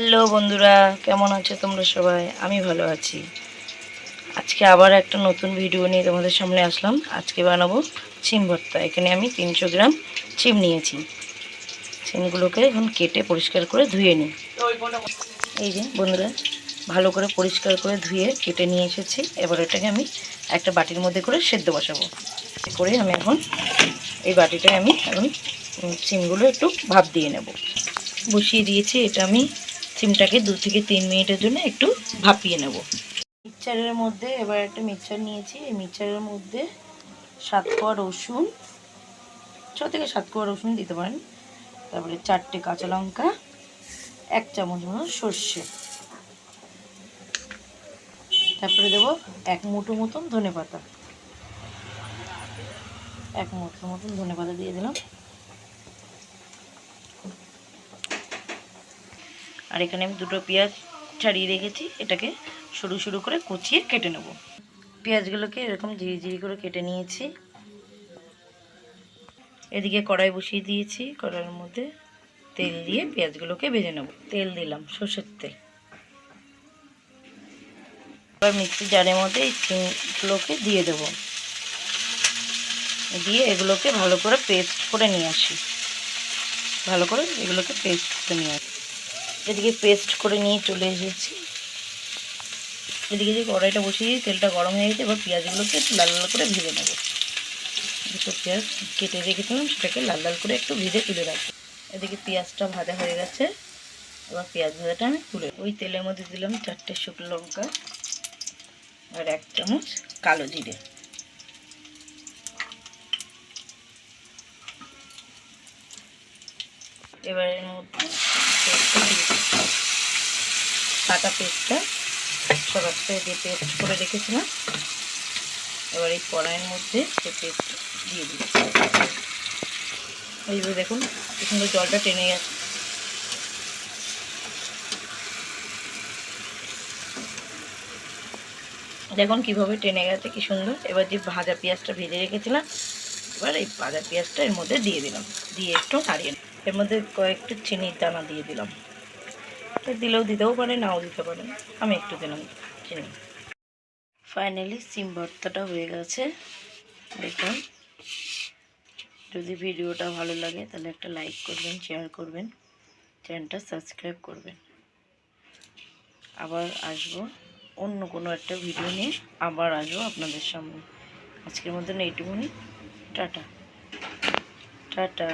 Hello বন্ধুরা, কেমন আছো তোমরা সবাই? আমি ভালো আছি। আজকে আবার একটা নতুন ভিডিও নিয়ে তোমাদের সামনে আসলাম। আজকে বানাবো চিম ভর্তা। এখানে আমি তিনশো গ্রাম চিম নিয়েছি। চিমগুলোকে এখন কেটে পরিষ্কার করে ধুয়ে নিই। এই যে বন্ধুরা, ভালো করে পরিষ্কার করে ধুয়ে কেটে নিয়ে এসেছি। এবার এটাকে আমি একটা বাটির মধ্যে করে সেদ্ধ বসাবো। করে আমি এখন এই বাটিটায় আমি এখন চিমগুলো একটু ভাপ দিয়ে নেব। বসিয়ে দিয়েছি এটা আমি সিমটাকে দু থেকে তিন মিনিটের জন্য একটু ভাপিয়ে নেব। মিক্সচারের মধ্যে এবার একটা মিক্সচার নিয়েছি। এই মিক্সচারের মধ্যে সাত কোয়া রসুন, ছ থেকে সাত কোয়া রসুন দিতে পারেন। তারপরে চারটে কাঁচা লঙ্কা, এক চামচ মতো সর্ষে। তারপরে দেবো এক মুঠো মতন ধনে পাতা এক মুঠো মতন ধনে পাতা দিয়ে দিলাম। আর এখানে আমি দুটো পেঁয়াজ ছাড়িয়ে রেখেছি, এটাকে সরু সরু করে কুচিয়ে কেটে নেব। পেঁয়াজগুলোকে এরকম ঝিরি ঝিরি করে কেটে নিয়েছি। এদিকে কড়াই বসিয়ে দিয়েছি, কড়াইয়ের মধ্যে তেল দিয়ে পেঁয়াজগুলোকে ভেজে নেব। তেল দিলাম, সর্ষের তেল। এবার মিক্সি জারের মধ্যে এই চিংগুলোকে দিয়ে দেবো। দিয়ে এগুলোকে ভালো করে পেস্ট করে নিয়ে আসি। ভালো করে এগুলোকে পেস্ট করে নিয়ে আসি। এদিকে পেস্ট করে নিয়ে চলে এসেছি। এদিকে যে কড়াইটা বসিয়ে তেলটা গরম হয়ে গেছে, এবার পেঁয়াজগুলোকে একটু লাল লাল করে ভেজে নেব। দুটো পেঁয়াজ কেটে রেখেছিলাম, সেটাকে লাল লাল করে একটু ভেজে তুলে রাখব। এদিকে পেঁয়াজটা ভাজা হয়ে গেছে, এবার পেঁয়াজ ভাজাটা আমি তুলে ওই তেলের মধ্যে দিলাম চারটে শুকনো লঙ্কা আর এক চামচ কালো জিরে। এবার এর মধ্যে। কাঁচা পেস্টটা সরাসরি দিয়ে পেস্ট করে রেখেছিলাম, এবার এই কড়াইয়ের মধ্যে সে পেস্ট দিয়ে দিচ্ছি এইভাবে দেখুন কি সুন্দর জলটা টেনে গেছে দেখুন কীভাবে টেনে গেছে, কি সুন্দর এবার যে ভাজা পেঁয়াজটা ভেজে রেখেছিলাম, এবার এই ভাজা পেঁয়াজটা এর মধ্যে দিয়ে দিলাম, দিয়ে একটু নাড়িয়ে। এর মধ্যে কয়েকটা চিনির দানা দিয়ে দিলাম। দিলেও দিতেও পারে, নাও দিতে পারে। আমি একটু দিলাম চিনি। ফাইনালি সিম ভর্তাটা হয়ে গেছে। দেখুন, যদি ভিডিওটা ভালো লাগে, তাহলে একটা লাইক করবেন শেয়ার করবেন চ্যানেলটা সাবস্ক্রাইব করবেন। আবার আসব অন্য কোনো একটা ভিডিও নিয়ে, আবার আসব আপনাদের সামনে। আজকের মতন এইটুকুনি। টাটা। টাটা।